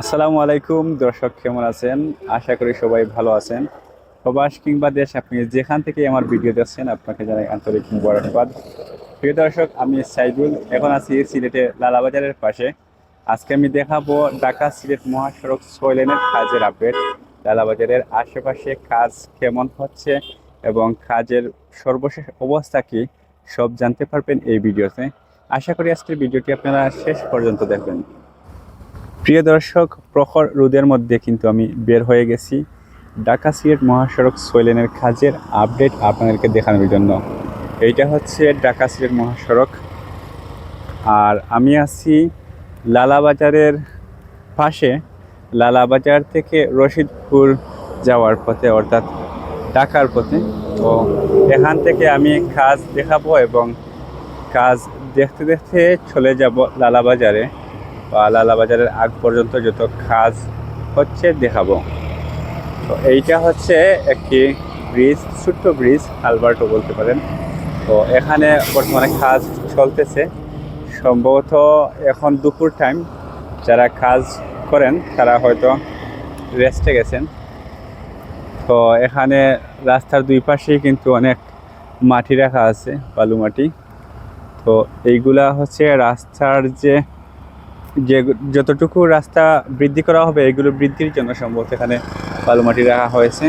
আসসালামু আলাইকুম, দর্শক কেমন আছেন? আশা করি সবাই ভালো আছেন। প্রবাস কিংবা দেশ, আপনি যেখান থেকে আমার ভিডিও দেখছেন, আপনাকে জানাই আন্তরিক মুবারকবাদ। প্রিয় দর্শক, আমি সাইদুল, এখন আছি সিলেটে লালাবাজারের পাশে। আজকে আমি দেখাবো ঢাকা সিলেট মহাসড়ক ছয় লেনের কাজের আপডেট লালাবাজারের আশেপাশে কাজ কেমন হচ্ছে এবং কাজের সর্বশেষ অবস্থা কি, সব জানতে পারবেন এই ভিডিওতে। আশা করি আজকের ভিডিওটি আপনারা শেষ পর্যন্ত দেখবেন। প্রিয় দর্শক, প্রখর রোদের মধ্যে কিন্তু আমি বের হয়ে গেছি। ঢাকা সিলেট মহাসড়ক ছয় লেনের কাজের আপডেট আপনাদেরকে দেখানোর জন্য। এইটা হচ্ছে ঢাকা সিলেট মহাসড়ক। আর আমি আছি লালাবাজারের পাশে। লালাবাজার থেকে রশিদপুর যাওয়ার পথে, অর্থাৎ ঢাকার পথে। তো এখান থেকে আমি কাজ দেখাবো এবং কাজ দেখতে দেখতে চলে যাব লালাবাজারে। বা লালাবাজারের আগ পর্যন্ত যত কাজ হচ্ছে দেখাবো। তো এইটা হচ্ছে একটি ব্রিজ, ছোট্ট ব্রিজ, আলবার্টো বলতে পারেন। তো এখানে বর্তমানে কাজ চলতেছে। সম্ভবত এখন দুপুর টাইম যারা কাজ করেন, তারা হয়তো রেস্টে গেছেন। তো এখানে রাস্তার দুই পাশেই কিন্তু অনেক মাটি রাখা আছে বালু মাটি তো এইগুলা হচ্ছে রাস্তার যে যে যতটুকু রাস্তা বৃদ্ধি করা হবে, এগুলো বৃদ্ধির জন্য সম্ভবত এখানে বালু মাটি রাখা হয়েছে।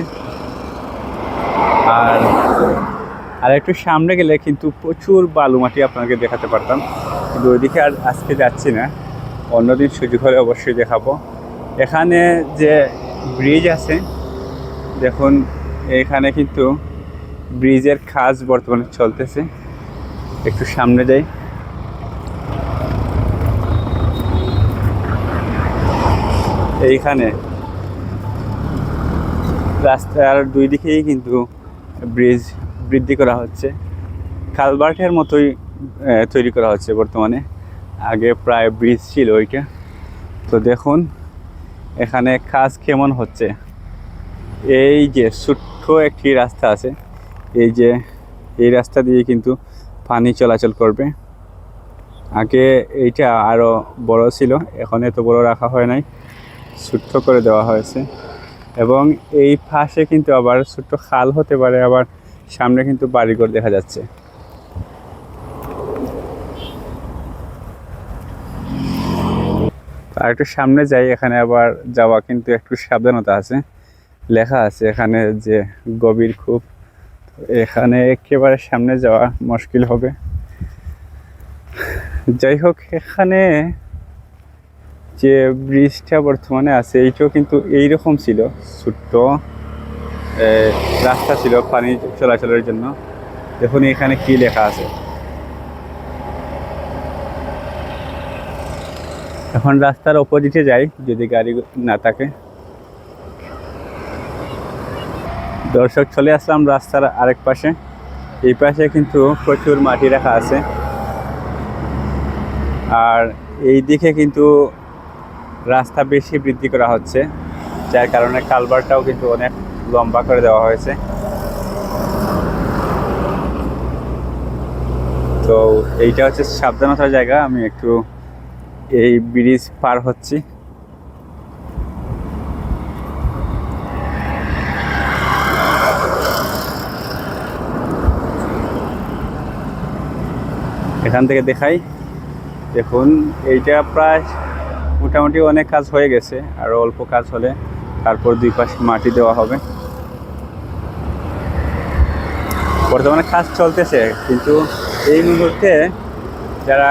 আর আর একটু সামনে গেলে কিন্তু প্রচুর বালু মাটি আপনাকে দেখাতে পারতাম। কিন্তু ওইদিকে আর আজকে যাচ্ছি না। অন্যদিন সুযোগ হলে অবশ্যই দেখাবো। এখানে যে ব্রিজ আছে, দেখুন, এখানে কিন্তু ব্রিজের কাজ বর্তমানে চলতেছে। একটু সামনে যাই। এইখানে। রাস্তার দুই দিকেই কিন্তু ব্রিজ বৃদ্ধি করা হচ্ছে। কালবার্টের মতোই তৈরি করা হচ্ছে বর্তমানে। আগে প্রায় ব্রিজ ছিল ওইটা। তো দেখুন, এখানে কাজ কেমন হচ্ছে। এই যে ছোট্ট একটি রাস্তা আছে, এই যে, এই রাস্তা দিয়ে কিন্তু পানি চলাচল করবে। আগে এইটা আরও বড় ছিল, এখন এত বড় রাখা হয় নাই। ছোট্ট করে দেওয়া হয়েছে। এবং এই পাশে কিন্তু আবার ছোট্ট খাল হতে পারে, আবার সামনে কিন্তু বাড়িঘর দেখা যাচ্ছে। আর একটু সামনে যাই, এখানে আবার যাওয়া কিন্তু একটু সাবধানতা আছে। লেখা আছে এখানে যে গভীর খুব এখানে একেবারে সামনে যাওয়া মুশকিল হবে। যাই হোক, এখানে যে ব্রিজটা বর্তমানে আছে, এইটাও কিন্তু এইরকম ছিল, ছোট্ট রাস্তা ছিল পানি চলাচলের জন্য। দেখুন এখানে কি লেখা আছে? এখন রাস্তার অপোজিটে যাই, যদি গাড়ি না থাকে। দর্শক, চলে আসলাম রাস্তার আরেক পাশে। এই পাশে কিন্তু প্রচুর মাটি রাখা আছে। আর এই দিকে কিন্তু রাস্তা বেশি বৃদ্ধি করা হচ্ছে, যার কারণে কালভারটাও কিন্তু অনেক লম্বা করে দেওয়া হয়েছে। তো এইটা হচ্ছে সাবধানতার জায়গা, আমি একটু এই ব্রিজ পার হচ্ছি। এখান থেকে দেখাই, দেখুন, এইটা প্রায় মোটামুটি অনেক কাজ হয়ে গেছে, আর অল্প কাজ হলে তারপর দুই পাশে মাটি দেওয়া হবে। বর্তমানে কাজ চলতেছে, কিন্তু এই মুহূর্তে যারা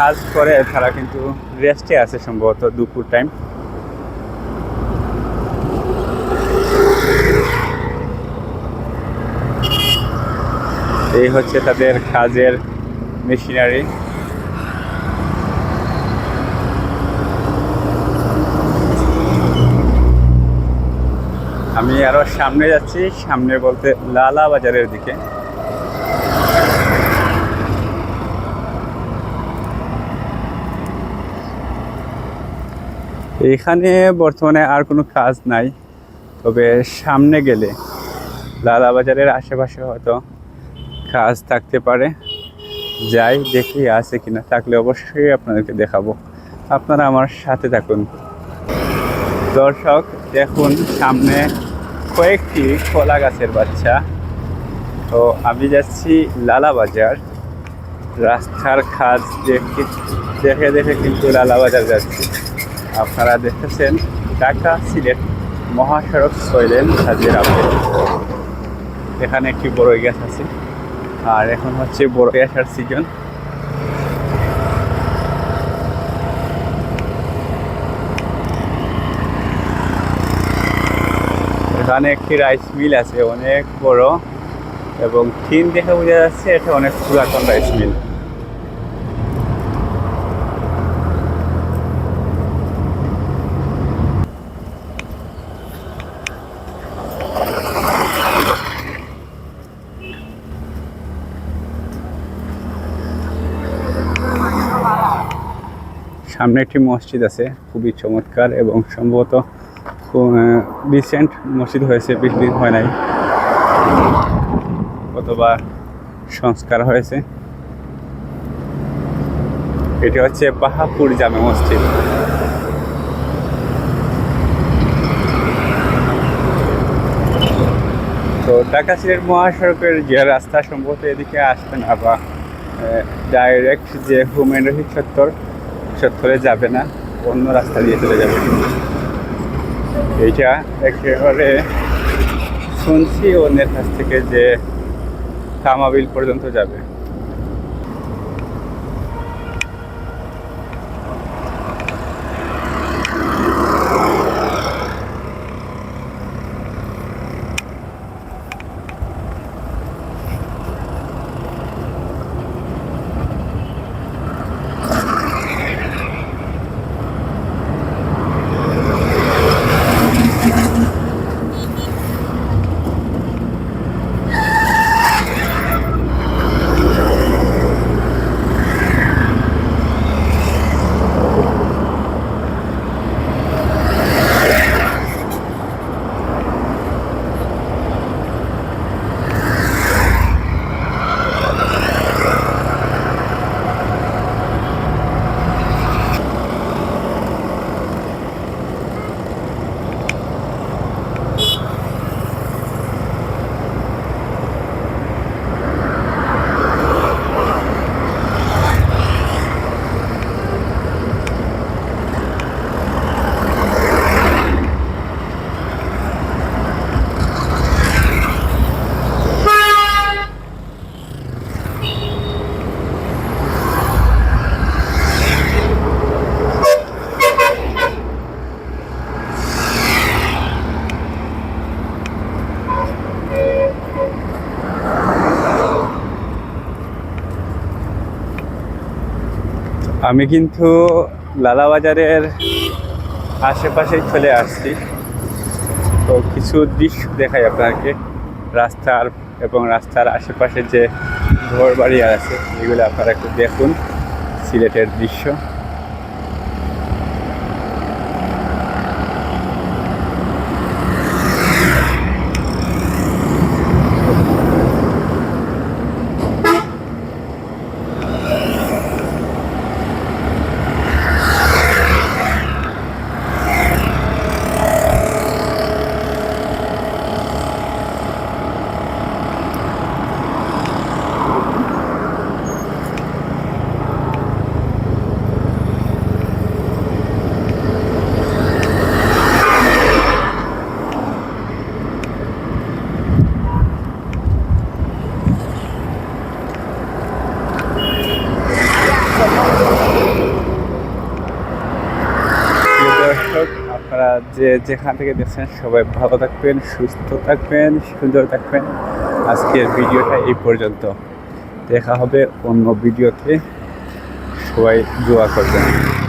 কাজ করে, তারা কিন্তু রেস্টে আছে সম্ভবত দুপুর টাইম এই হচ্ছে তাদের কাজের মেশিনারি আমি আরও সামনে যাচ্ছি, সামনে বলতে লালা বাজারের দিকে। এখানে বর্তমানে আর কোনো কাজ নাই, তবে সামনে গেলে লালা বাজারের আশেপাশে হয়তো কাজ থাকতে পারে। যাই দেখি আছে কিনা, থাকলে অবশ্যই আপনাদেরকে দেখাবো। আপনারা আমার সাথে থাকুন। দর্শক, দেখুন সামনে কয়েকটি কলা গাছের বাচ্চা। তো আমি যাচ্ছি লালা বাজার। রাস্তার খাজ দেখে দেখে দেখে কিন্তু লালা বাজার যাচ্ছি। আপনারা দেখেছেন ঢাকা সিলেট মহাসড়ক সৈলেন হাজির এখানে একটি বড় গ্যাস আছে। আর এখন হচ্ছে বড় আসার সিজন এখানে একটি রাইস মিল আছে, অনেক বড় এবং টিন দেখে বোঝা যাচ্ছে এটা অনেক পুরাতন রাইস মিল সামনে একটি মসজিদ আছে, খুবই চমৎকার এবং সম্ভবত রিসেন্ট মসজিদ হয়েছে, বেশি দিন হয় নাই। কতবার সংস্কার হয়েছে। এটি হচ্ছে বাহাপুর জামে মসজিদ। তো ঢাকা সিলেট মহাসড়কের যে রাস্তা সম্ভবত এদিকে আসবে না বা ডাইরেক্ট যে হুমেন রহিত চত্বর চত্বরে যাবে না, অন্য রাস্তা দিয়ে চলে যাবে। এইটা একেবারে শুনছি অন্যের কাছ থেকে যে থামাবিল পর্যন্ত যাবে। আমি কিন্তু লালাবাজারের আশেপাশেই চলে আসছি। তো কিছু দৃশ্য দেখাই আপনাকে। রাস্তার এবং রাস্তার আশেপাশে যে ঘর বাড়ি আছে, এগুলো আপনারা একটু দেখুন। সিলেটের দৃশ্য প্রিয় দর্শক আপনারা যে যেখান থেকে দেখছেন, সবাই ভালো থাকবেন, সুস্থ থাকবেন, সুন্দর থাকবেন। আজকের ভিডিওটা এই পর্যন্ত। দেখা হবে অন্য ভিডিওতে। সবাই দোয়া করবেন।